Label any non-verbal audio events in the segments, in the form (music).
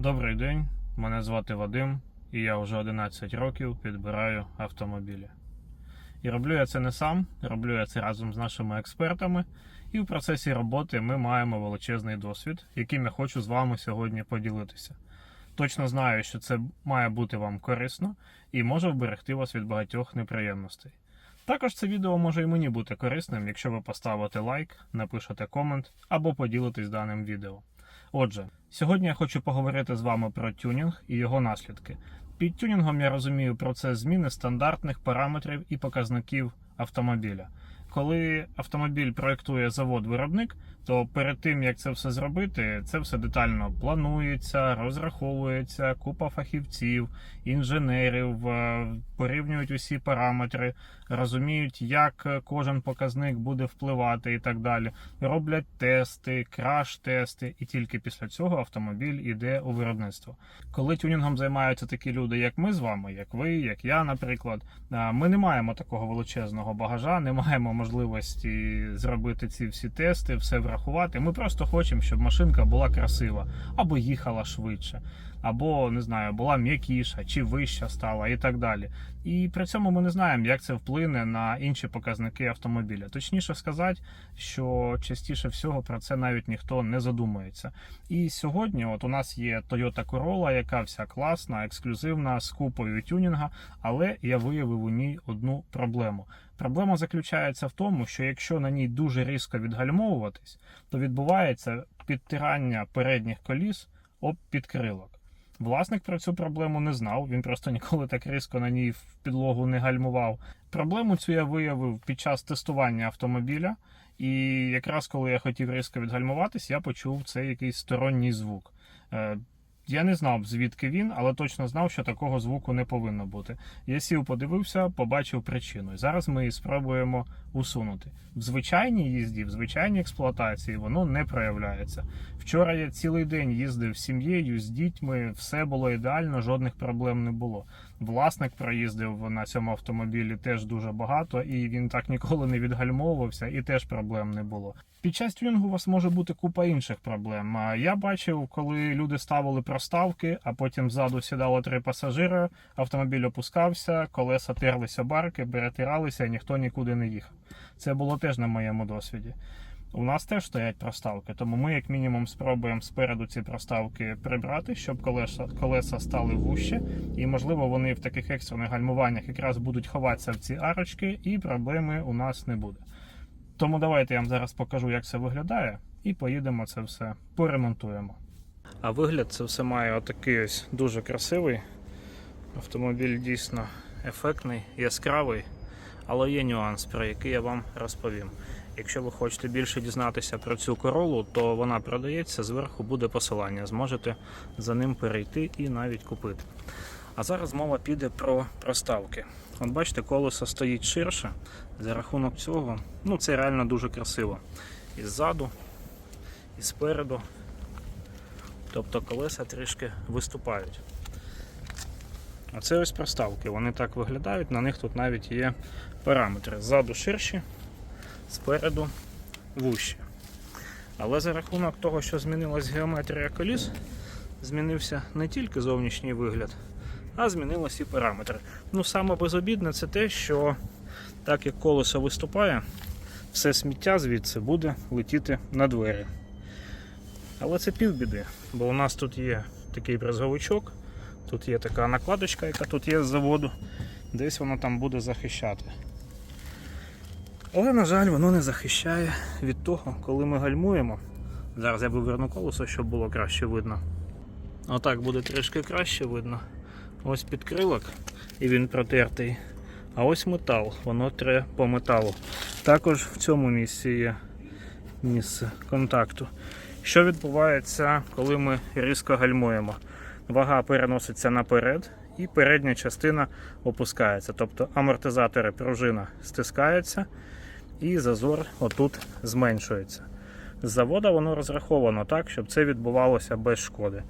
Добрий день, мене звати Вадим, і я вже 11 років підбираю автомобілі. І роблю я це не сам, роблю я це разом з нашими експертами. І в процесі роботи ми маємо величезний досвід, яким я хочу з вами сьогодні поділитися. Точно знаю, що це має бути вам корисно і може вберегти вас від багатьох неприємностей. Також це відео може і мені бути корисним, якщо ви поставите лайк, напишете комент або поділитесь даним відео. Отже, сьогодні я хочу поговорити з вами про тюнінг і його наслідки. Під тюнінгом я розумію процес зміни стандартних параметрів і показників автомобіля. Коли автомобіль проєктує завод-виробник, то перед тим як це все зробити, це все детально планується, розраховується, купа фахівців, інженерів, е, порівнюють усі параметри, розуміють, як кожен показник буде впливати і так далі. Роблять тести, краш-тести, і тільки після цього автомобіль іде у виробництво. Коли тюнінгом займаються такі люди, як ми з вами, як ви, як я, наприклад, е, ми не маємо такого величезного багажа, не маємо можливості зробити ці всі тести, все врахувати. Ми просто хочемо, щоб машинка була красива або їхала швидше, або не знаю, була м'якіша чи вища стала, і так далі. І при цьому ми не знаємо, як це вплине на інші показники автомобіля. Точніше сказати, що частіше всього про це навіть ніхто не задумується. І сьогодні, от у нас є Toyota Corolla, яка вся класна, ексклюзивна, з купою тюнінга, але я виявив у ній одну проблему. Проблема заключається в тому, що якщо на ній дуже різко відгальмовуватись, то відбувається підтирання передніх коліс об підкрилок. Власник про цю проблему не знав, він просто (laughs) ніколи так різко на ній в підлогу не гальмував. Проблему цю я виявив під час тестування автомобіля, і якраз коли я хотів різко відгальмуватись, я почув цей якийсь сторонній звук. Я не знав, звідки він, але точно знав, що такого звуку не повинно бути. Я сів, подивився, побачив причину. І зараз ми її спробуємо усунути. В звичайній їзді, в звичайній експлуатації воно не проявляється. Вчора я цілий день їздив з сім'єю, з дітьми, все було ідеально, жодних проблем не було. Власник проїздив на цьому автомобілі теж дуже багато, і він так ніколи не відгальмовувався, і теж проблем не було. Під час тюнінгу у вас може бути купа інших проблем. Я бачив, коли люди ставили проставки, а потім ззаду сідало три пасажири, автомобіль опускався, колеса терлися барки, перетиралися, і ніхто нікуди не їхав. Це було теж на моєму досвіді. У нас теж стоять проставки, тому ми, як мінімум, спробуємо спереду ці проставки прибрати, щоб колеса, колеса стали вужче, і, можливо, вони в таких екстрених гальмуваннях якраз будуть ховатися в ці арочки, і проблеми у нас не буде. Тому давайте я вам зараз покажу, як це виглядає, і поїдемо це все поремонтуємо. А вигляд це все має отакий ось дуже красивий. Автомобіль дійсно ефектний, яскравий, але є нюанс, про який я вам розповім. Якщо ви хочете більше дізнатися про цю королу, то вона продається, зверху буде посилання. Зможете за ним перейти і навіть купити. А зараз мова піде про проставки. От бачите, колесо стоїть ширше. За рахунок цього, ну це реально дуже красиво. І ззаду, і спереду. Тобто колеса трішки виступають. Оце ось проставки. Вони так виглядають, на них тут навіть є параметри. Ззаду ширші, спереду вущі. Але за рахунок того, що змінилась геометрія коліс, змінився не тільки зовнішній вигляд, а змінилися і параметри. Ну, саме безобідне це те, що так як колесо виступає, все сміття звідси буде летіти на двері. Але це півбіди, бо у нас тут є такий брезговичок, тут є така накладочка, яка тут є з заводу, десь воно там буде захищати. Але, на жаль, воно не захищає від того, коли ми гальмуємо. Зараз я виверну колесо, щоб було краще видно. Отак буде трішки краще видно. Ось підкрилок, і він протертий. А ось метал, воно тре по металу. Також в цьому місці є місце контакту. Що відбувається, коли ми різко гальмуємо? Вага переноситься наперед і передня частина опускається. Тобто амортизатори пружина стискаються і зазор отут зменшується. З завода воно розраховано так, щоб це відбувалося без шкоди.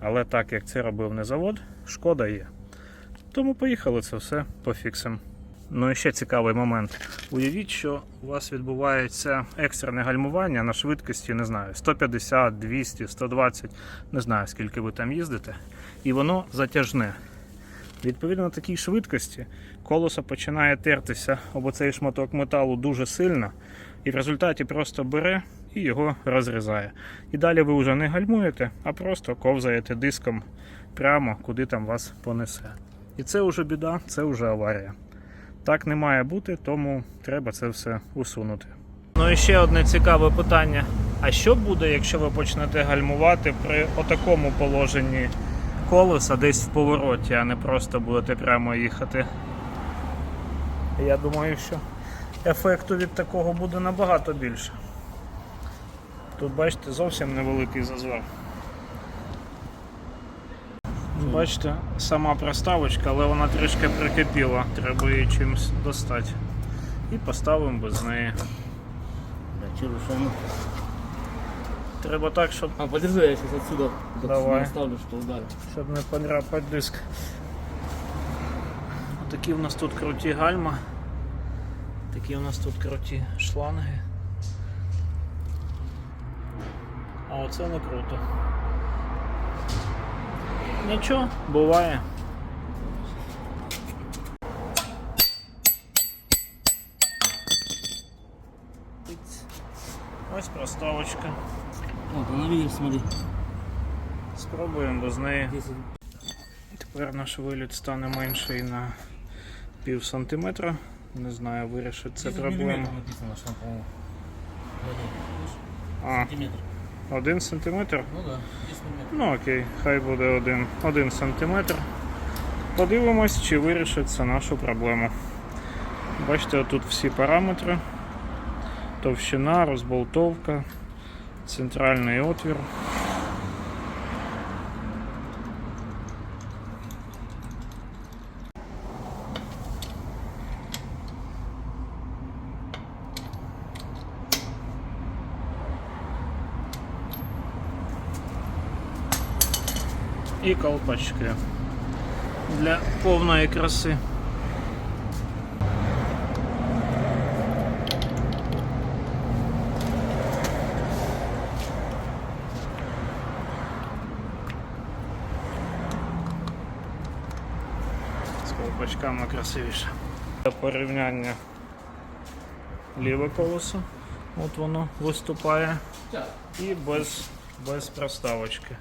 Але так як це робив не завод, шкода є. Тому поїхали це все пофіксимо. Ну і ще цікавий момент. Уявіть, що у вас відбувається екстрене гальмування на швидкості, не знаю, 150, 200, 120, не знаю скільки ви там їздите, і воно затяжне. Відповідно на такій швидкості колесо починає тертися об цей шматок металу дуже сильно, і в результаті просто бере і його розрізає. І далі ви вже не гальмуєте, а просто ковзаєте диском прямо, куди там вас понесе. І це вже біда, це вже аварія. Так не має бути, тому треба це все усунути. Ну і ще одне цікаве питання. А що буде, якщо ви почнете гальмувати при отакому положенні колеса десь в повороті, а не просто будете прямо їхати? Я думаю, що ефекту від такого буде набагато більше. Тут, бачите, зовсім невеликий зазор. Бачите, сама проставочка, але вона трішки прикипіла, треба її чимось достати. І поставимо без неї. Треба так, щоб, А, подержи, я сейчас отсюда Давай. наставлю, что ударю. щоб не подряпати диск. Такі в нас тут круті гальма. Такі у нас тут круті шланги. А оце не круто. Нічого, буває. Ось проставочка. Вот, она видишь, смотри. Спробуємо без неї. Тепер наш виліт стане менший на пів сантиметра. Не знаю, вирішить це 10 проблему. А, один сантиметр? Ну да, Ну окей, хай буде один, один сантиметр. Подивимось, чи вирішить це нашу проблему. Бачите, тут всі параметри. Товщина, розболтовка, центральний отвір. і колпачки для повної краси. З красивіше. Порівняння ліве колесо, от воно виступає, і без, без проставочки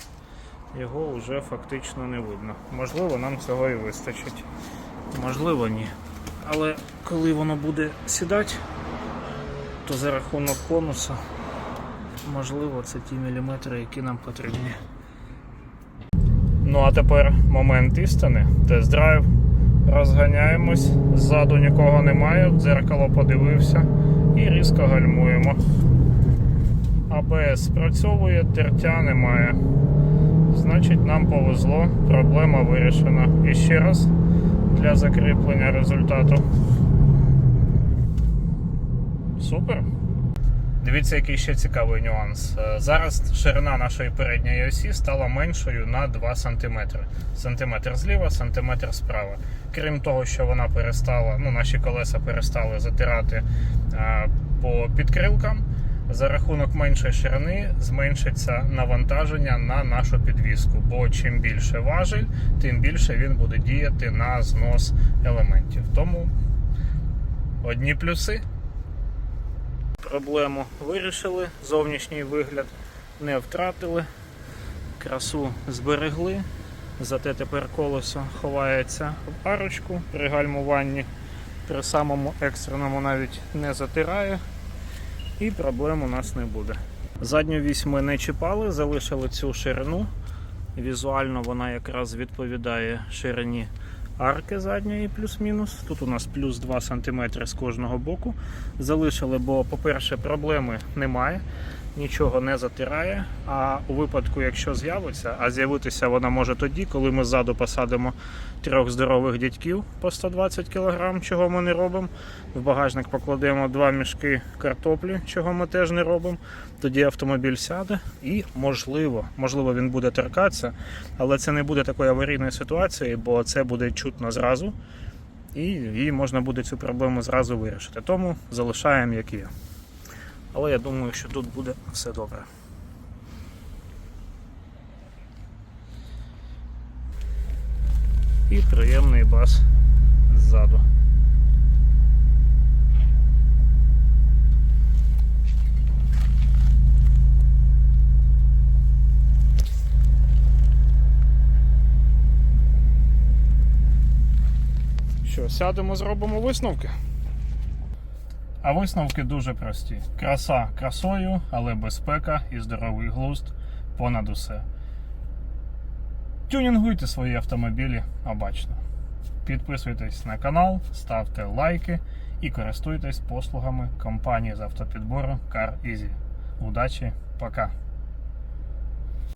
його вже фактично не видно. Можливо, нам цього і вистачить. Можливо, ні. Але коли воно буде сідати, то за рахунок конуса, можливо, це ті міліметри, які нам потрібні. Ну а тепер момент істини. Тест-драйв. Розганяємось, ззаду нікого немає, в дзеркало подивився і різко гальмуємо. АБС спрацьовує, тертя немає. Значить, нам повезло, проблема вирішена. І ще раз для закріплення результату. Супер. Дивіться, який ще цікавий нюанс. Е, Зараз ширина нашої передньої осі стала меншою на 2 см. Сантиметр зліва, сантиметр справа. Крім того, що вона перестала, ну, наші колеса перестали затирати е, по підкрилкам. За рахунок меншої ширини зменшиться навантаження на нашу підвіску, бо чим більше важель, тим більше він буде діяти на знос елементів. Тому одні плюси. Проблему вирішили, зовнішній вигляд не втратили, красу зберегли. Зате тепер колесо ховається в арочку при гальмуванні, при самому екстреному навіть не затирає і проблем у нас не буде. Задню вісь ми не чіпали, залишили цю ширину. Візуально вона якраз відповідає ширині арки задньої плюс-мінус. Тут у нас плюс 2 см з кожного боку. Залишили, бо, по-перше, проблеми немає, нічого не затирає. А у випадку, якщо з'явиться, а з'явитися вона може тоді, коли ми ззаду посадимо трьох здорових дядьків по 120 кг, чого ми не робимо. В багажник покладемо два мішки картоплі, чого ми теж не робимо. Тоді автомобіль сяде і можливо, можливо, він буде торкатися, але це не буде такої аварійної ситуації, бо це буде чутно зразу. і її можна буде цю проблему зразу вирішити. Тому залишаємо як є. Але я думаю, що тут буде все добре. І приємний бас ззаду. Що, сядемо, зробимо висновки. А висновки дуже прості: краса красою, але безпека і здоровий глузд понад усе. Тюнінгуйте свої автомобілі обачно. Підписуйтесь на канал, ставте лайки і користуйтесь послугами компанії з автопідбору Car Easy. Удачі, пока!